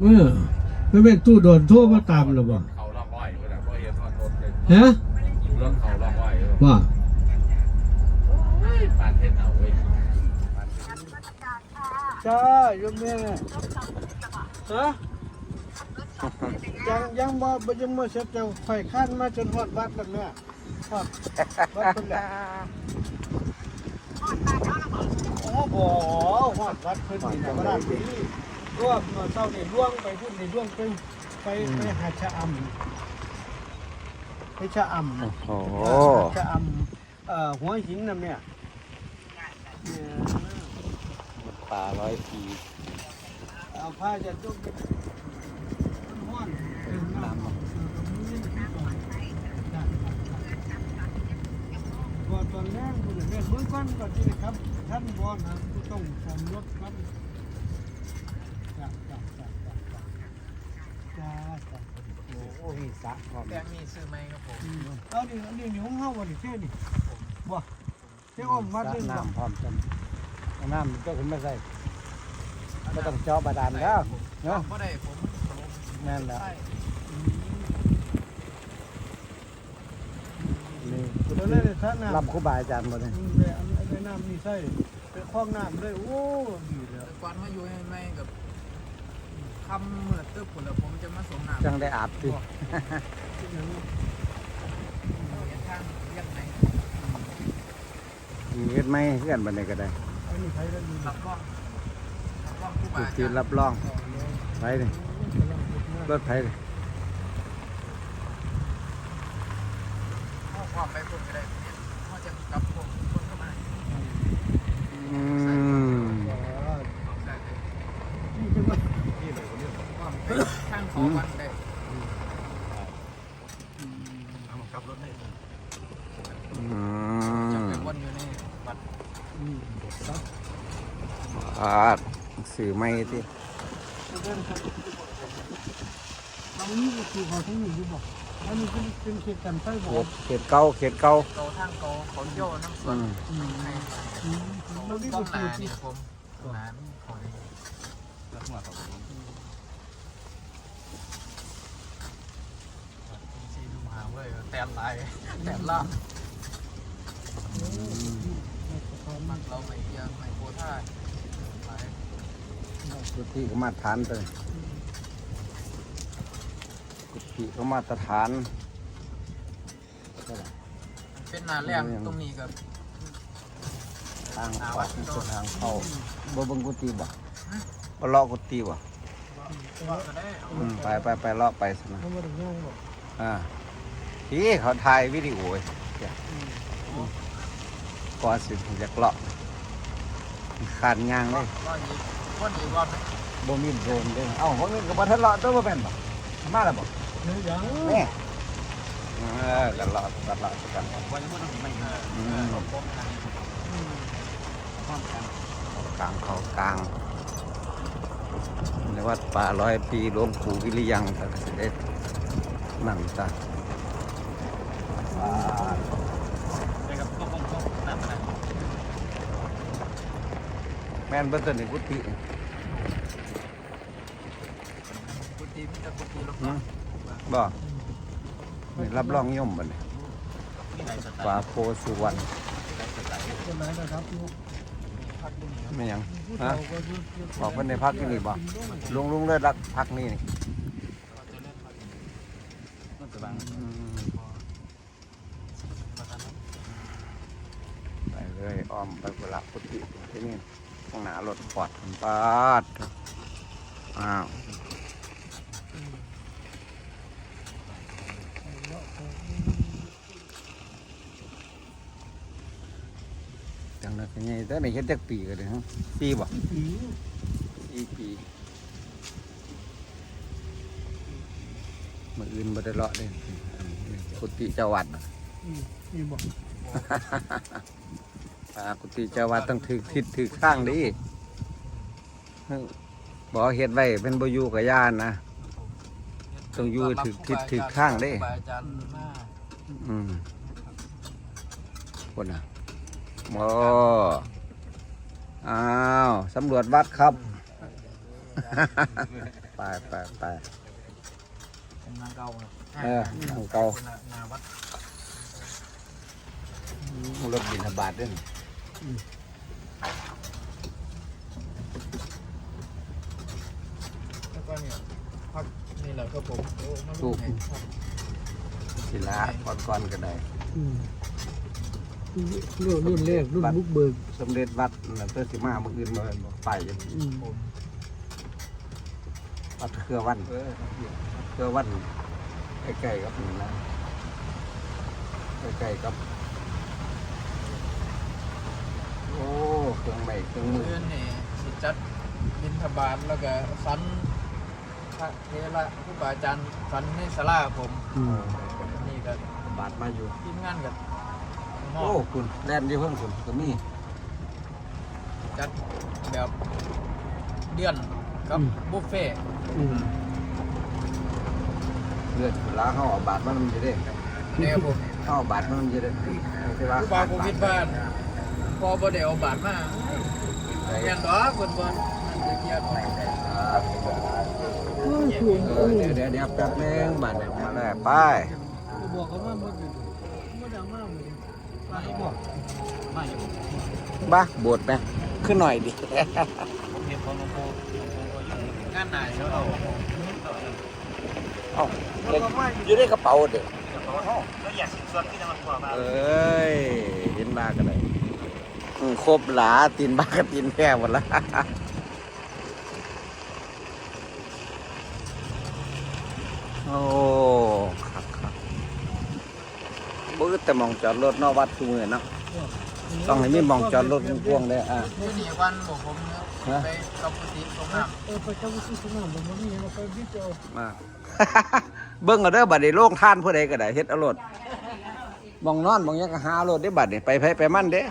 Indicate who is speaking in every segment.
Speaker 1: เออไม่เป็นตู้โดนโทรมาตามหรอบ่
Speaker 2: เขาลอกอ้อยเวลาพ่อเห็นทอดรถเลย
Speaker 1: ฮะ
Speaker 2: อยู่รถเขาลอกอ้อยเออ
Speaker 1: ว่า
Speaker 2: ปานเทศเอาเว้ย
Speaker 3: จ้าโยมแม่ฮะยังยังบ่บ่ยังบ่เสร็จจังไฟขั้นมาจนฮอดวัดแล้วแม่ฮอดวัดเพิ่นแหละโอ้บ่ฮอดวัดเพิ่นนี่นะบ่ได้ปี ร่วมเมื่อเช้านี่ล่วงไปพุ่นนี่ล่วงไปไปไปหาชะอำไปชะอำ
Speaker 4: โอ้โห
Speaker 3: ชะอำเอ่อหัวหินน่ะแม่เนี่ย
Speaker 4: ป่าร้อยปี
Speaker 3: เอาผ้าจะจุกห้อนเป็นน้ำพอตอนแรกคุณเรียนเบื้องต้นก่อนที่ครับ ท่านบอลนะผู้ต้องสมรถครับจ้าจ้าจ้าจ้า จ้าจ้าโอ้โหสะพร้อม
Speaker 5: แบงค์นี่ซื้อไหมครับผม
Speaker 3: เอาดิเอาดินี่ห้องเฮาบ่ดิเท่นี่บ่เท่อ้อมวัด
Speaker 4: สระ
Speaker 3: เลยบ่
Speaker 4: น้ำพร้อมจำเอาน้ำก็ขึ้นมาใส่ก็ต้องเจาะบาดาลแล้วเนาะ
Speaker 5: บ่ได้ผม
Speaker 4: แม่นแล้ว
Speaker 5: ใช่
Speaker 4: นี่
Speaker 3: เดี๋ยวเลยท่านน้ำ
Speaker 4: รับครูบาอาจารย์หมดเลย
Speaker 3: อืมเลยอันอันนี้น้ำนี่ใส่เป็นคลองน้ำเลยโอ้ดีแล้ว
Speaker 5: แต่ก่อนมาอยู่ใหม่ๆกับ คำเมื่อตึ๊บผุนแล้วผมจะมาส่งน้ำ
Speaker 4: จังได้อาบสิ
Speaker 3: ที่นั้น
Speaker 5: เห็นทางยังไง
Speaker 4: มีเฮ็ดไหมเพื่อนบันไดก็ได้
Speaker 3: อันนี้ใช้แล้วดี
Speaker 5: รับรองรับรองผู้
Speaker 4: ถู
Speaker 5: บากอา
Speaker 4: ที่
Speaker 5: จารย์
Speaker 4: รับรองไปเลยรถไผเลย
Speaker 5: เข้าความไปพุ่นก็ได้เขาจะกลับผมคนเข้ามา
Speaker 4: อืม
Speaker 5: ใช่เลย
Speaker 3: ที่จังหวัด
Speaker 5: ความไป ทางเขาวันได้
Speaker 4: อื
Speaker 5: จะ
Speaker 4: ม
Speaker 5: ไปวนอยู่ในวัด
Speaker 3: อืมครับ
Speaker 4: อาดสื่อไม่ที่
Speaker 3: แล้วก็ครับเอานี่ก็คือขาทั้งนี้อยู่บ่อันนี้เป็นเป็นเขตกันไฟบ่
Speaker 4: เขตเขตเก่าเขตเก่า
Speaker 5: เกาทางเกาเขาโยน้ำส
Speaker 4: อื
Speaker 5: ด
Speaker 4: ม
Speaker 3: อืม
Speaker 5: ให้
Speaker 3: อืมแล้วนี่
Speaker 5: ต้
Speaker 3: ก็
Speaker 5: อง
Speaker 3: คื
Speaker 5: นา
Speaker 3: อที่
Speaker 5: นี่ผมนาขอได้ซีดูหา เว้ยแต้มลายแต้มล่างมันเราไม่ยังไม่โคท่าไป
Speaker 4: กุฏิก็มาตรฐานเลยกุฏิก็มาตรฐาน
Speaker 5: เป็นนาแรกตรงนี้กับ
Speaker 4: ทางวัดนี่คือทางเข้าบ่เบิ่งกุฏิบ่บ่เลาะกุฏิบ่
Speaker 5: ว่าจะได้เอา
Speaker 4: อืมไปไปไปเลาะไปซะนะ
Speaker 3: เขาบ่ได้ย่างบ่
Speaker 4: อ่า พี่เขาถ่ายวิดีโอไว้เดี๋ยวก่อนสิอยากเลาะขาดยางเลย
Speaker 5: รออีกวันอีกรอบไหม
Speaker 4: บ่มีโดนเด้เอ้าพวกนี้ก็บ่ทันเลาะตัวบ่แม่นบ่มาแล้วบ่
Speaker 3: เฮ้ยยัง
Speaker 4: นี่เออกันเลาะกันเลาะกัน
Speaker 5: วันนี้มันไม่เออ
Speaker 4: อืม
Speaker 5: ป้องกันป้องกัน
Speaker 4: กลางเขากลางในวัดป่าร้อยปีหลวงปู่วิริยังก็สิได้นั่งซะ แม่นเบิ่งตัวนี้กุฏิ
Speaker 5: กุฏิมีแต่กุฏิลูก
Speaker 4: อืมบ่นี่รับรองย่อมบ่เนี่
Speaker 5: มีไหนสตา
Speaker 4: ป่าโพสุวรรณ
Speaker 3: ไม่
Speaker 4: ยังฮะบอกเพิ่นพักที่นี่บ่ลุงลุงเลยรักพักนี่นี่
Speaker 5: เราจะเล่นพักนั่นจะบาง
Speaker 4: อืม
Speaker 5: ประธาน
Speaker 4: ไป เลยอ้อมไปกุละกุฏิที่นี่ข้างหน้ารถปอดปาดอ้าวจังนั้นเป็นไงแต่ในเฮ็ดจักปีก็ได้ฮะปีบ่
Speaker 3: ผี
Speaker 4: ปีปีมื้ออื่นบ่ได้เลาะเด้กุฏิเจ้าวัดน่ะ
Speaker 3: อืมนี่บ่
Speaker 4: อ่ากุฏิเจ้าวัดต้องถือทิศถือข้างดิบอกเฮ็ดไว้เป็นบ่อยู่กับย่านนะต้องอยู่ถึกทิศถึกข้างเด้
Speaker 5: ครูบาอาจารย์มา
Speaker 4: อืมคนน่ะโอ้อ้าวสำรวจวัดครับ ไปไปไปไป
Speaker 5: เป็นนางเก่าครับ
Speaker 4: เออของเก่า
Speaker 5: เป็นนาวัด
Speaker 4: รถบินทบาทด้วยนี่
Speaker 5: แล้วก็เนี่ยพักนี่แหละครับผมโอ้มา
Speaker 4: ถู
Speaker 5: ลู
Speaker 4: ก
Speaker 5: กไหนครับ
Speaker 4: ศิลาก่อนก่อนๆก็ได้
Speaker 3: อืมรุ่นรุ่นแรกรุ่นบุกเบิก
Speaker 4: สมเด็จวัดนั่นเพื่อสิมาเมื่อคืนมาบอกไปอยู่
Speaker 3: อืม
Speaker 4: วัดเครือวันเครือวันใกล้ๆกับนี่นะใกล้ๆกับ โอ้เครื่องใหม่เครื่องมือ
Speaker 5: เพื่อนนี่สิจัดบินทบาทแล้วก็สันพระเทระครูบาอาจารย์สันในศาลาครับผม
Speaker 3: อืม
Speaker 5: นี่ก็
Speaker 4: บาทมาอยู่
Speaker 5: ทีมงานกับมอ
Speaker 4: โอ้
Speaker 5: บ
Speaker 4: คุณแล่นที่เพิ่งคุณก็มี
Speaker 5: จัดแบบเดือนกับบุฟเฟ่ต์
Speaker 3: อืม
Speaker 4: เลือดล้างเข้าเอาบาทมันมันจะได้
Speaker 5: เนี่ยครับผม
Speaker 4: เข้าเอาบาทมันจะได้ที่ว่า
Speaker 5: ครูบาโควิดบ้าน พอบ่ได้เอาบาทมาเรียนดอกเพิ่นบ่นั่นจะเกียรติ
Speaker 3: โอ้ยช่วง
Speaker 4: เอ
Speaker 3: โอ้
Speaker 4: อยเดี๋ยวเดี๋ยวเดี๋ยวแป๊บนึงบาทเนี่ยมาแล้วไป
Speaker 3: บอกเขาว่ามันไม่ได้มากเลยไปบอก
Speaker 5: มาอยู่
Speaker 4: บ้าบดไหมขึ้นหน่อยดิ
Speaker 5: ผมเห็นของหลวงปู่งานไหนแล้วเอา
Speaker 4: เอ้าอยู่ในกระเป๋าเด็ก
Speaker 5: แล้วอยากสินส่วนที่จะมาขอมา
Speaker 4: เอ้ยเห็นบ้ากันเลยอืม ครบหลาตีนบ้ากับตีนแพ้หมดละโอ้ครับครับบื้อแต่หมองจอดรถเนอกวัดทุกมือเนาะต้องให้มีหมองจอดรถกว้างๆเลยอะ
Speaker 5: นี่นี่วันบอกผมเนี่ยไปกับปฏิสงคราม
Speaker 3: เออไปเจ้าซื้อสนามผมนี่เราไปวิจารณ์
Speaker 4: มาเบิ่งเอาเด้อบัดนี้โล่งท่านผู้ใดก็ได้เฮ็ดเอารมณ์มองนอนมองหยังก็หาเอารถได้บัดนี้ไปไผไปมันเด้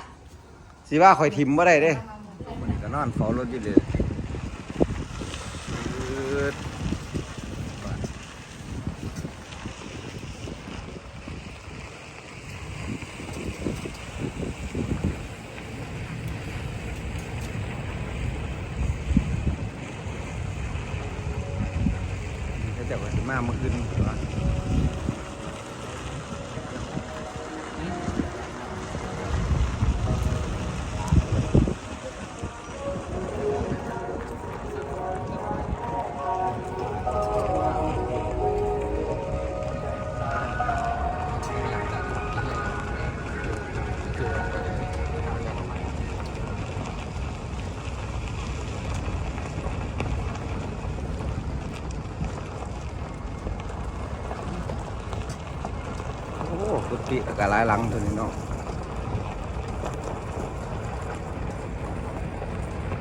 Speaker 4: สิว่าข่อยทิมบ่ได้เด้มันก็นอนเฝ้ารถอยู่เด้ออืดเขาเจะว่าสิมาเมื่อคืน อ้กุฏิก็หลายหลังตัวนี้เนาะ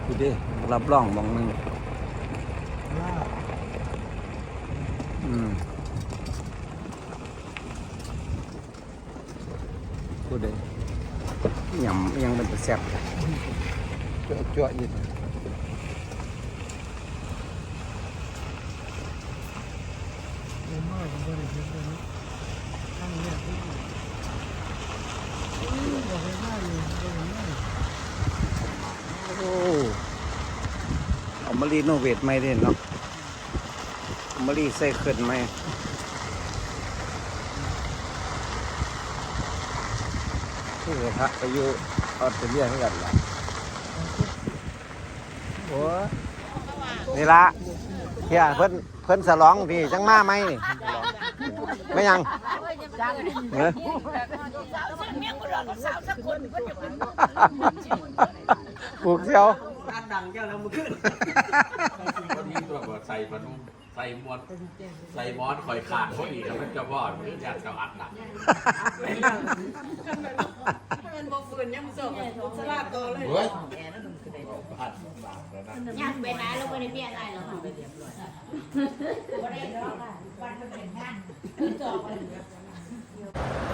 Speaker 4: ดูดิรับรองมองหนึงอืมพูดเลยยำยังเป็นตะแซ่บจั่วจั่วๆอยู่
Speaker 3: เงินมากผมก็ได้เห็นเลยนะทั้งเนี่
Speaker 4: โอ้เอามารีโนเวทใหม่เด่นเนาะเอามารีใส่ขึ้นใหม่คือพระไปอยู่ออสเตรเลียเท่ากันล่ะโอ้นี่ละเฮียเพิ่นเพิ่นสลองพี่จังมาไหมนี่ไม่ยัง เออปลูกเชียว
Speaker 2: คนนี้ตัวก็ใส่มันใส่มอนใส่มอนคอยขาดเขาอีกแล้วมันจะบอดมันอยากจะอัดหนัก
Speaker 6: มันบ่ฟื้นยังส่งสลาดตัวเลย
Speaker 2: เฮ้ย
Speaker 7: อยากไปไหนเราไม่ได้เปลี่ยนอะไรหรอกค่ะไม่ได้หรอกค่ะวันมันเป็นงานจอก 何?